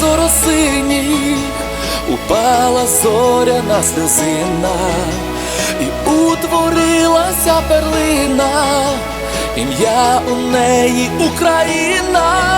зоросиніх упала зоря на сльозина, і утворилася перлина, ім'я у неї Україна.